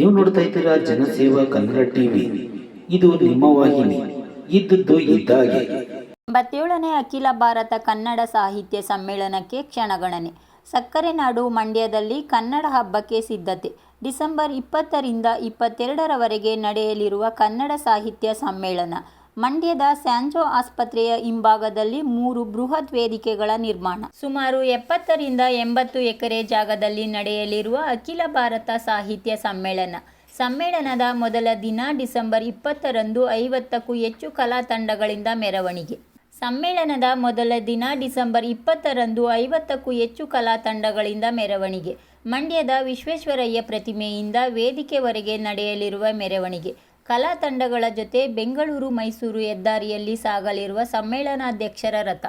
ನೀವು ನೋಡ್ತಾ ಇದ್ದೀರಾ ಜನಸೇವಾ ಕನ್ನಡ ಟಿವಿ. ಇದು ನಿಮ್ಮ ವಾಹಿನಿ. ಇದ್ದದ್ದು ಇದ್ದಾಗೆ. ಎಂಬತ್ತೇಳನೇ ಅಖಿಲ ಭಾರತ ಕನ್ನಡ ಸಾಹಿತ್ಯ ಸಮ್ಮೇಳನಕ್ಕೆ ಕ್ಷಣಗಣನೆ. ಸಕ್ಕರೆ ನಾಡು ಮಂಡ್ಯದಲ್ಲಿ ಕನ್ನಡ ಹಬ್ಬಕ್ಕೆ ಸಿದ್ಧತೆ. ಡಿಸೆಂಬರ್ ಇಪ್ಪತ್ತರಿಂದ ಇಪ್ಪತ್ತೆರಡರವರೆಗೆ ನಡೆಯಲಿರುವ ಕನ್ನಡ ಸಾಹಿತ್ಯ ಸಮ್ಮೇಳನ. ಮಂಡ್ಯದ ಸ್ಯಾಂಜೋ ಆಸ್ಪತ್ರೆಯ ಹಿಂಭಾಗದಲ್ಲಿ ಮೂರು ಬೃಹತ್ ವೇದಿಕೆಗಳ ನಿರ್ಮಾಣ. ಸುಮಾರು ಎಪ್ಪತ್ತರಿಂದ ಎಂಬತ್ತು ಎಕರೆ ಜಾಗದಲ್ಲಿ ನಡೆಯಲಿರುವ ಅಖಿಲ ಭಾರತ ಸಾಹಿತ್ಯ ಸಮ್ಮೇಳನ. ಸಮ್ಮೇಳನದ ಮೊದಲ ದಿನ ಡಿಸೆಂಬರ್ ಇಪ್ಪತ್ತರಂದು ಐವತ್ತಕ್ಕೂ ಹೆಚ್ಚು ಕಲಾ ತಂಡಗಳಿಂದ ಮೆರವಣಿಗೆ. ಸಮ್ಮೇಳನದ ಮೊದಲ ದಿನ ಡಿಸೆಂಬರ್ ಇಪ್ಪತ್ತರಂದು ಐವತ್ತಕ್ಕೂ ಹೆಚ್ಚು ಕಲಾ ತಂಡಗಳಿಂದ ಮೆರವಣಿಗೆ. ಮಂಡ್ಯದ ವಿಶ್ವೇಶ್ವರಯ್ಯ ಪ್ರತಿಮೆಯಿಂದ ವೇದಿಕೆವರೆಗೆ ನಡೆಯಲಿರುವ ಮೆರವಣಿಗೆ. ಕಲಾ ತಂಡಗಳ ಜೊತೆ ಬೆಂಗಳೂರು ಮೈಸೂರು ಹೆದ್ದಾರಿಯಲ್ಲಿ ಸಾಗಲಿರುವ ಸಮ್ಮೇಳನಾಧ್ಯಕ್ಷರ ರಥ.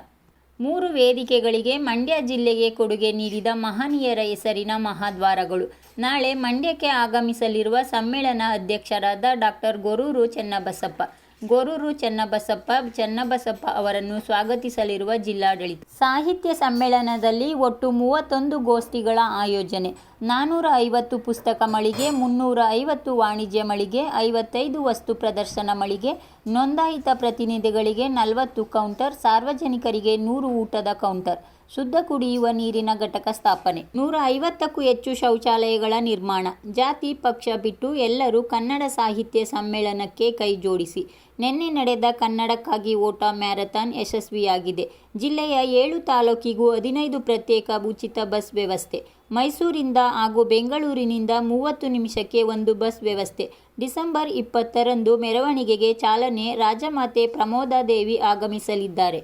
ಮೂರು ವೇದಿಕೆಗಳಿಗೆ ಮಂಡ್ಯ ಜಿಲ್ಲೆಗೆ ಕೊಡುಗೆ ನೀಡಿದ ಮಹನೀಯರ ಹೆಸರಿನ ಮಹಾದ್ವಾರಗಳು. ನಾಳೆ ಮಂಡ್ಯಕ್ಕೆ ಆಗಮಿಸಲಿರುವ ಸಮ್ಮೇಳನ ಅಧ್ಯಕ್ಷರಾದ ಡಾಕ್ಟರ್ ಗೊರೂರು ಚೆನ್ನಬಸಪ್ಪ. ಗೊರೂರು ಚೆನ್ನಬಸಪ್ಪ ಚೆನ್ನಬಸಪ್ಪ ಅವರನ್ನು ಸ್ವಾಗತಿಸಲಿರುವ ಜಿಲ್ಲಾಡಳಿತ. ಸಾಹಿತ್ಯ ಸಮ್ಮೇಳನದಲ್ಲಿ ಒಟ್ಟು ಮೂವತ್ತೊಂದು ಗೋಷ್ಠಿಗಳ ಆಯೋಜನೆ. ನಾನ್ನೂರ ಐವತ್ತು ಪುಸ್ತಕ ಮಳಿಗೆ ಮುನ್ನೂರ ಐವತ್ತು ವಾಣಿಜ್ಯ ಮಳಿಗೆ, ಐವತ್ತೈದು ವಸ್ತು ಪ್ರದರ್ಶನ ಮಳಿಗೆ, ನೋಂದಾಯಿತ ಪ್ರತಿನಿಧಿಗಳಿಗೆ ನಲವತ್ತು ಕೌಂಟರ್, ಸಾರ್ವಜನಿಕರಿಗೆ ನೂರು ಊಟದ ಕೌಂಟರ್, ಶುದ್ಧ ಕುಡಿಯುವ ನೀರಿನ ಘಟಕ ಸ್ಥಾಪನೆ. ನೂರ ಐವತ್ತಕ್ಕೂ ಹೆಚ್ಚು ಶೌಚಾಲಯಗಳ ನಿರ್ಮಾಣ. ಜಾತಿ, ಪಕ್ಷ ಬಿಟ್ಟು ಎಲ್ಲರೂ ಕನ್ನಡ ಸಾಹಿತ್ಯ ಸಮ್ಮೇಳನಕ್ಕೆ ಕೈ ಜೋಡಿಸಿ ನಿನ್ನೆ ನಡೆದ ಕನ್ನಡಕ್ಕಾಗಿ ಓಟ ಮ್ಯಾರಥಾನ್ ಯಶಸ್ವಿಯಾಗಿದೆ. ಜಿಲ್ಲೆಯ ಏಳು ತಾಲೂಕಿಗೂ ಹದಿನೈದು ಪ್ರತ್ಯೇಕ ಉಚಿತ ಬಸ್ ವ್ಯವಸ್ಥೆ. ಮೈಸೂರಿಂದ ಹಾಗೂ ಬೆಂಗಳೂರಿನಿಂದ ಮೂವತ್ತು ನಿಮಿಷಕ್ಕೆ ಒಂದು ಬಸ್ ವ್ಯವಸ್ಥೆ. ಡಿಸೆಂಬರ್ ಇಪ್ಪತ್ತರಂದು ಮೆರವಣಿಗೆಗೆ ಚಾಲನೆ ರಾಜಮಾತೆ ಪ್ರಮೋದಾದೇವಿ ಆಗಮಿಸಲಿದ್ದಾರೆ.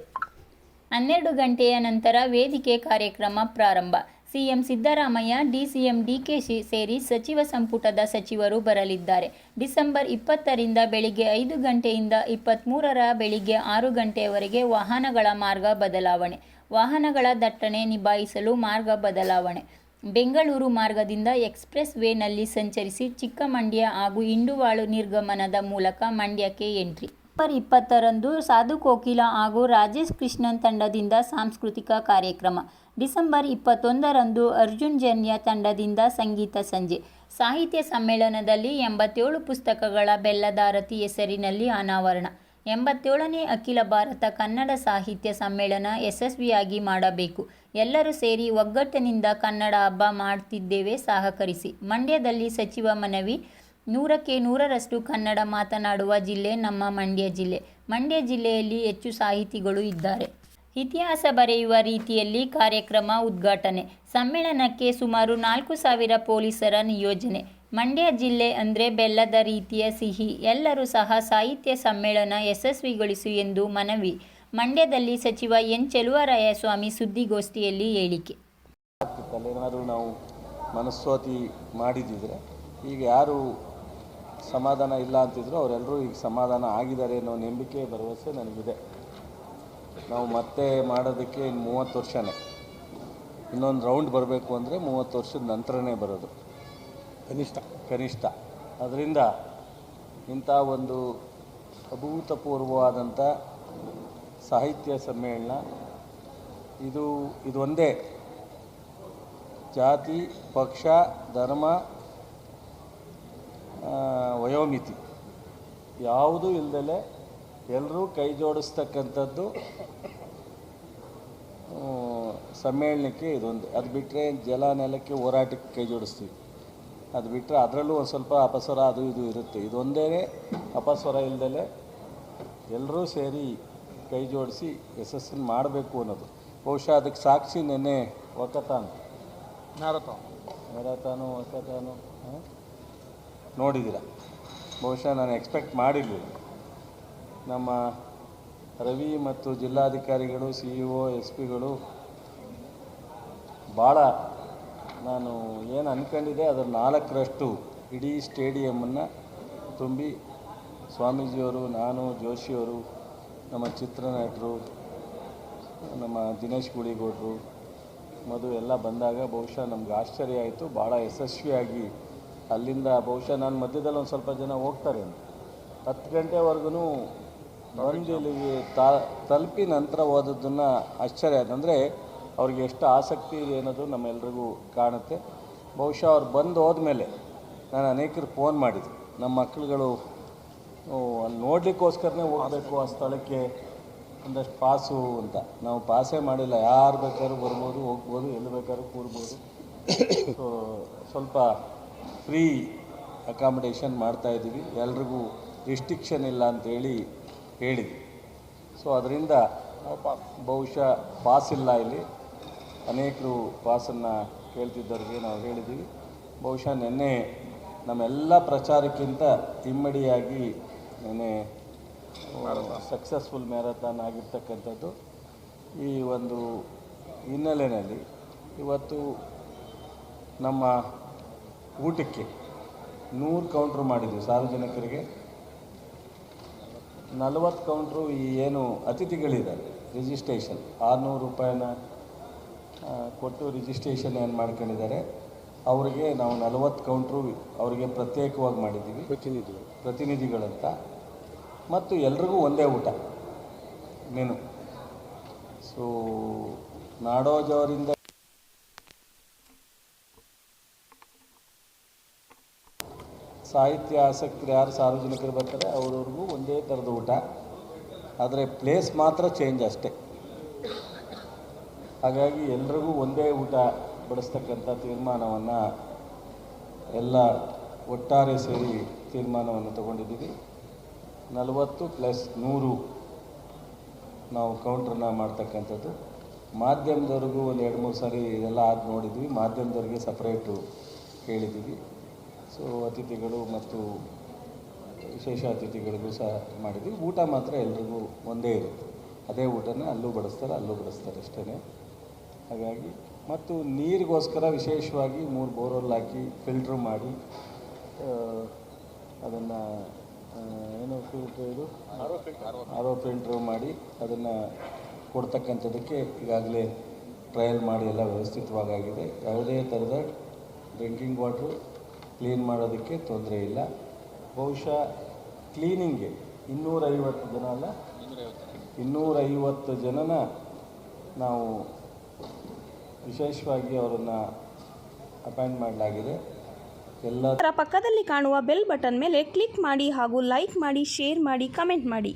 ಹನ್ನೆರಡು ಗಂಟೆಯ ನಂತರ ವೇದಿಕೆ ಕಾರ್ಯಕ್ರಮ ಪ್ರಾರಂಭ. ಸಿಎಂ ಸಿದ್ದರಾಮಯ್ಯ, ಡಿಸಿಎಂ ಡಿಕೆಶಿ ಸೇರಿ ಸಚಿವ ಸಂಪುಟದ ಸಚಿವರು ಬರಲಿದ್ದಾರೆ. ಡಿಸೆಂಬರ್ ಇಪ್ಪತ್ತರಿಂದ ಬೆಳಿಗ್ಗೆ ಐದು ಗಂಟೆಯಿಂದ ಇಪ್ಪತ್ತ್ಮೂರರ ಬೆಳಿಗ್ಗೆ ಆರು ಗಂಟೆಯವರೆಗೆ ವಾಹನಗಳ ಮಾರ್ಗ ಬದಲಾವಣೆ, ವಾಹನಗಳ ದಟ್ಟಣೆ ನಿಭಾಯಿಸಲು ಮಾರ್ಗ ಬದಲಾವಣೆ. ಬೆಂಗಳೂರು ಮಾರ್ಗದಿಂದ ಎಕ್ಸ್ಪ್ರೆಸ್ ವೇನಲ್ಲಿ ಸಂಚರಿಸಿ ಚಿಕ್ಕಮಂಡ್ಯ ಹಾಗೂ ಇಂಡುವಾಳು ನಿರ್ಗಮನದ ಮೂಲಕ ಮಂಡ್ಯಕ್ಕೆ ಎಂಟ್ರಿ. ಡಿಸೆಂಬರ್ ಇಪ್ಪತ್ತರಂದು ಸಾಧು ಕೋಕಿಲ ಹಾಗೂ ರಾಜೇಶ್ ಕೃಷ್ಣನ್ ತಂಡದಿಂದ ಸಾಂಸ್ಕೃತಿಕ ಕಾರ್ಯಕ್ರಮ. ಡಿಸೆಂಬರ್ ಇಪ್ಪತ್ತೊಂದರಂದು ಅರ್ಜುನ್ ಜನ್ಯ ತಂಡದಿಂದ ಸಂಗೀತ ಸಂಜೆ. ಸಾಹಿತ್ಯ ಸಮ್ಮೇಳನದಲ್ಲಿ ಎಂಬತ್ತೇಳು ಪುಸ್ತಕಗಳ ಬೆಲ್ಲದಾರತಿ ಹೆಸರಿನಲ್ಲಿ ಅನಾವರಣ. ಎಂಬತ್ತೇಳನೇ ಅಖಿಲ ಭಾರತ ಕನ್ನಡ ಸಾಹಿತ್ಯ ಸಮ್ಮೇಳನ ಯಶಸ್ವಿಯಾಗಿ ಮಾಡಬೇಕು. ಎಲ್ಲರೂ ಸೇರಿ ಒಗ್ಗಟ್ಟಿನಿಂದ ಕನ್ನಡ ಹಬ್ಬ ಮಾಡ್ತಿದ್ದೇವೆ, ಸಹಕರಿಸಿ. ಮಂಡ್ಯದಲ್ಲಿ ಸಚಿವ ಮನವಿ ನೂರಕ್ಕೆ ನೂರರಷ್ಟು ಕನ್ನಡ ಮಾತನಾಡುವ ಜಿಲ್ಲೆ ನಮ್ಮ ಮಂಡ್ಯ ಜಿಲ್ಲೆ. ಮಂಡ್ಯ ಜಿಲ್ಲೆಯಲ್ಲಿ ಹೆಚ್ಚು ಸಾಹಿತಿಗಳು ಇದ್ದಾರೆ. ಇತಿಹಾಸ ಬರೆಯುವ ರೀತಿಯಲ್ಲಿ ಕಾರ್ಯಕ್ರಮ ಉದ್ಘಾಟನೆ. ಸಮ್ಮೇಳನಕ್ಕೆ ಸುಮಾರು ನಾಲ್ಕು ಸಾವಿರ ಪೊಲೀಸರ ನಿಯೋಜನೆ. ಮಂಡ್ಯ ಜಿಲ್ಲೆ ಅಂದರೆ ಬೆಲ್ಲದ ರೀತಿಯ ಸಿಹಿ. ಎಲ್ಲರೂ ಸಹ ಸಾಹಿತ್ಯ ಸಮ್ಮೇಳನ ಯಶಸ್ವಿಗೊಳಿಸು ಎಂದು ಮನವಿ. ಮಂಡ್ಯದಲ್ಲಿ ಸಚಿವ ಎನ್. ಚೆಲುವರಾಯಸ್ವಾಮಿ ಸುದ್ದಿಗೋಷ್ಠಿಯಲ್ಲಿ ಹೇಳಿಕೆ. ನಾವು ಈಗ ಯಾರು ಸಮಾಧಾನ ಇಲ್ಲ ಅಂತಿದ್ರು ಅವರೆಲ್ಲರೂ ಈಗ ಸಮಾಧಾನ ಆಗಿದ್ದಾರೆ ಅನ್ನೋ ನಂಬಿಕೆ ಭರವಸೆ ನನಗಿದೆ. ನಾವು ಮತ್ತೆ ಮಾಡೋದಕ್ಕೆ ಇನ್ನು ಮೂವತ್ತು ವರ್ಷನೇ. ಇನ್ನೊಂದು ರೌಂಡ್ ಬರಬೇಕು ಅಂದರೆ ಮೂವತ್ತು ವರ್ಷದ ನಂತರನೇ ಬರೋದು. ಕನಿಷ್ಠ. ಕನಿಷ್ಠ. ಅದರಿಂದ ಇಂಥ ಒಂದು ಅಭೂತಪೂರ್ವವಾದಂಥ ಸಾಹಿತ್ಯ ಸಮ್ಮೇಳನ ಇದು ಇದೊಂದೇ ಜಾತಿ ಪಕ್ಷ ಧರ್ಮ ವಯೋಮಿತಿ ಯಾವುದೂ ಇಲ್ದಲೆ ಎಲ್ಲರೂ ಕೈ ಜೋಡಿಸ್ತಕ್ಕಂಥದ್ದು ಸಮ್ಮೇಳನಕ್ಕೆ ಇದೊಂದು. ಅದು ಬಿಟ್ಟರೆ ಜಲ ನೆಲಕ್ಕೆ ಹೋರಾಟಕ್ಕೆ ಕೈ ಜೋಡಿಸ್ತೀವಿ. ಅದು ಬಿಟ್ಟರೆ ಅದರಲ್ಲೂ ಒಂದು ಸ್ವಲ್ಪ ಅಪಸ್ವರ ಅದು ಇದು ಇರುತ್ತೆ. ಇದೊಂದೇ ಅಪಸ್ವರ ಇಲ್ದಲೆ ಎಲ್ಲರೂ ಸೇರಿ ಕೈ ಜೋಡಿಸಿ ಯಶಸ್ಸನ್ನು ಮಾಡಬೇಕು ಅನ್ನೋದು. ಬಹುಶಃ ಅದಕ್ಕೆ ಸಾಕ್ಷಿ ನೆನ್ನೆ ಒಕ್ಕತಾನು ಮ್ಯಾರಥಾನ್. ಮ್ಯಾರಥಾನು ಒಕ್ಕತಾನು ಹಾಂ? ನೋಡಿದ್ದೀರ ಬಹುಶಃ ನಾನು ಎಕ್ಸ್ಪೆಕ್ಟ್ ಮಾಡಿರಲಿಲ್ಲ. ನಮ್ಮ ರವಿ ಮತ್ತು ಜಿಲ್ಲಾಧಿಕಾರಿಗಳು ಸಿ ಇ ಒ ಎಸ್ ಪಿಗಳು ಭಾಳ ನಾನು ಏನು ಅಂದ್ಕೊಂಡಿದ್ದೆ ಅದರ ನಾಲ್ಕರಷ್ಟು ಇಡೀ ಸ್ಟೇಡಿಯಮ್ಮನ್ನು ತುಂಬಿ ಸ್ವಾಮೀಜಿಯವರು, ನಾನು, ಜೋಶಿಯವರು, ನಮ್ಮ ಚಿತ್ರನಟರು, ನಮ್ಮ ದಿನೇಶ್ ಗುಳಿಗೌಡರು ಮಧು ಎಲ್ಲ ಬಂದಾಗ ಬಹುಶಃ ನಮ್ಗೆ ಆಶ್ಚರ್ಯ ಆಯಿತು. ಭಾಳ ಯಶಸ್ವಿಯಾಗಿ ಅಲ್ಲಿಂದ ಬಹುಶಃ ನಾನು ಮಧ್ಯದಲ್ಲಿ ಒಂದು ಸ್ವಲ್ಪ ಜನ ಹೋಗ್ತಾರೆ ಅಂತ. ಹತ್ತು ಗಂಟೆವರೆಗೂ ಬಂದು ಇಲ್ಲಿಗೆ ತಾ ತಲುಪಿ ನಂತರ ಓದೋದನ್ನು ಆಶ್ಚರ್ಯ ಆಯ್ತು. ಅಂದರೆ ಅವ್ರಿಗೆ ಎಷ್ಟು ಆಸಕ್ತಿ ಇದೆ ಅನ್ನೋದು ನಮ್ಮೆಲ್ರಿಗೂ ಕಾಣುತ್ತೆ. ಬಹುಶಃ ಅವ್ರು ಬಂದು ಹೋದ್ಮೇಲೆ ನಾನು ಅನೇಕರು ಫೋನ್ ಮಾಡಿದ್ರು. ನಮ್ಮ ಮಕ್ಕಳುಗಳು ಅಲ್ಲಿ ನೋಡಲಿಕ್ಕೋಸ್ಕರನೇ ಹೋಗಬೇಕು ಆ ಸ್ಥಳಕ್ಕೆ ಒಂದಷ್ಟು ಪಾಸು ಅಂತ. ನಾವು ಪಾಸೇ ಮಾಡಿಲ್ಲ. ಯಾರು ಬೇಕಾದ್ರೂ ಬರ್ಬೋದು ಹೋಗ್ಬೋದು ಎಲ್ಲಿ ಬೇಕಾದ್ರೂ ಕೂರ್ಬೋದು. ಸೊ ಸ್ವಲ್ಪ ಫ್ರೀ ಅಕಾಮಿಡೇಷನ್ ಮಾಡ್ತಾಯಿದ್ದೀವಿ ಎಲ್ರಿಗೂ ರಿಸ್ಟ್ರಿಕ್ಷನ್ ಇಲ್ಲ ಅಂತೇಳಿ ಹೇಳಿದ್ವಿ. ಸೊ ಅದರಿಂದ ಬಹುಶಃ ಪಾಸ್ ಇಲ್ಲ ಇಲ್ಲಿ. ಅನೇಕರು ಪಾಸನ್ನು ಕೇಳ್ತಿದ್ದವ್ರಿಗೆ ನಾವು ಹೇಳಿದ್ದೀವಿ. ಬಹುಶಃ ನಿನ್ನೆ ನಮ್ಮೆಲ್ಲ ಪ್ರಚಾರಕ್ಕಿಂತ ಇಮ್ಮಡಿಯಾಗಿ ನಿನ್ನೆ ಸಕ್ಸಸ್ಫುಲ್ ಮ್ಯಾರಥಾನ್ ಆಗಿರ್ತಕ್ಕಂಥದ್ದು. ಈ ಒಂದು ಹಿನ್ನೆಲೆಯಲ್ಲಿ ಇವತ್ತು ನಮ್ಮ ಊಟಕ್ಕೆ ನೂರು ಕೌಂಟ್ರು ಮಾಡಿದ್ವಿ ಸಾರ್ವಜನಿಕರಿಗೆ. ನಲವತ್ತು ಕೌಂಟ್ರು ಈ ಏನು ಅತಿಥಿಗಳಿದ್ದಾರೆ ರಿಜಿಸ್ಟ್ರೇಷನ್ ಆರುನೂರು ರೂಪಾಯಿನ ಕೊಟ್ಟು ರಿಜಿಸ್ಟ್ರೇಷನ್ ಏನು ಮಾಡ್ಕೊಂಡಿದ್ದಾರೆ ಅವರಿಗೆ ನಾವು ನಲವತ್ತು ಕೌಂಟ್ರು ಅವರಿಗೆ ಪ್ರತ್ಯೇಕವಾಗಿ ಮಾಡಿದ್ದೀವಿ. ಪ್ರತಿನಿಧಿಗಳು. ಪ್ರತಿನಿಧಿಗಳಂತ. ಮತ್ತು ಎಲ್ರಿಗೂ ಒಂದೇ ಊಟ ಮೆನು ಸೊ ನಾಡೋಜ್ ಅವರಿಂದ ಸಾಹಿತ್ಯ ಆಸಕ್ತರು ಯಾರು ಸಾರ್ವಜನಿಕರು ಬರ್ತಾರೆ, ಅವ್ರವ್ರಿಗೂ ಒಂದೇ ಥರದ ಊಟ. ಆದರೆ ಪ್ಲೇಸ್ ಮಾತ್ರ ಚೇಂಜ್ ಅಷ್ಟೇ. ಹಾಗಾಗಿ ಎಲ್ರಿಗೂ ಒಂದೇ ಊಟ ಬಡಿಸ್ತಕ್ಕಂಥ ತೀರ್ಮಾನವನ್ನು ಎಲ್ಲ ಒಟ್ಟಾರೆ ಸೇರಿ ತೀರ್ಮಾನವನ್ನು ತಗೊಂಡಿದ್ದೀವಿ. ನಲವತ್ತು ಪ್ಲಸ್ ನೂರು ನಾವು ಕೌಂಟ್ರನ್ನ ಮಾಡ್ತಕ್ಕಂಥದ್ದು. ಮಾಧ್ಯಮದವ್ರಿಗೂ ಒಂದು ಎರಡು ಮೂರು ಸಾರಿ ಇದೆಲ್ಲ ಆದ ನೋಡಿದ್ವಿ. ಮಾಧ್ಯಮದವ್ರಿಗೆ ಸಪ್ರೇಟು ಹೇಳಿದ್ದೀವಿ ಸೊ ಅತಿಥಿಗಳು ಮತ್ತು ವಿಶೇಷ ಅತಿಥಿಗಳಿಗೂ ಸಹ ಮಾಡಿದ್ವಿ. ಊಟ ಮಾತ್ರ ಎಲ್ರಿಗೂ ಒಂದೇ ಇರುತ್ತೆ. ಅದೇ ಊಟನೇ ಅಲ್ಲೂ ಬಡಿಸ್ತಾರೆ ಅಲ್ಲೂ ಬಡಿಸ್ತಾರೆ ಅಷ್ಟೇ ಹಾಗಾಗಿ ಮತ್ತು ನೀರಿಗೋಸ್ಕರ ವಿಶೇಷವಾಗಿ ಮೂರು ಬೋರ್ವೆಲ್ ಹಾಕಿ ಫಿಲ್ಟ್ರ್ ಮಾಡಿ ಅದನ್ನು ಏನು ಫಿಲ್ಟ್ರ್ ಇದು? ಆರೋ ಫಿಲ್ಟ್ರ್ ಮಾಡಿ ಅದನ್ನು ಕೊಡ್ತಕ್ಕಂಥದ್ದಕ್ಕೆ ಈಗಾಗಲೇ ಟ್ರಯಲ್ ಮಾಡಿ ಎಲ್ಲ ವ್ಯವಸ್ಥಿತವಾಗಿದೆ ಯಾವುದೇ ಥರದ ಡ್ರಿಂಕಿಂಗ್ ವಾಟ್ರು ಕ್ಲೀನ್ ಮಾಡೋದಕ್ಕೆ ತೊಂದರೆ ಇಲ್ಲ. ಬಹುಶಃ ಕ್ಲೀನಿಂಗ್ಗೆ ಇನ್ನೂರೈವತ್ತು ಜನ ಅಲ್ಲ, ಇನ್ನೂರೈವತ್ತು ಜನನ ನಾವು ವಿಶೇಷವಾಗಿ ಅವರನ್ನು ಅಪಾಯಿಂಟ್ ಮಾಡಲಾಗಿದೆ. ಎಲ್ಲ ಪಕ್ಕದಲ್ಲಿ ಕಾಣುವ ಬೆಲ್ ಬಟನ್ ಮೇಲೆ ಕ್ಲಿಕ್ ಮಾಡಿ ಹಾಗೂ ಲೈಕ್ ಮಾಡಿ, ಶೇರ್ ಮಾಡಿ, ಕಮೆಂಟ್ ಮಾಡಿ.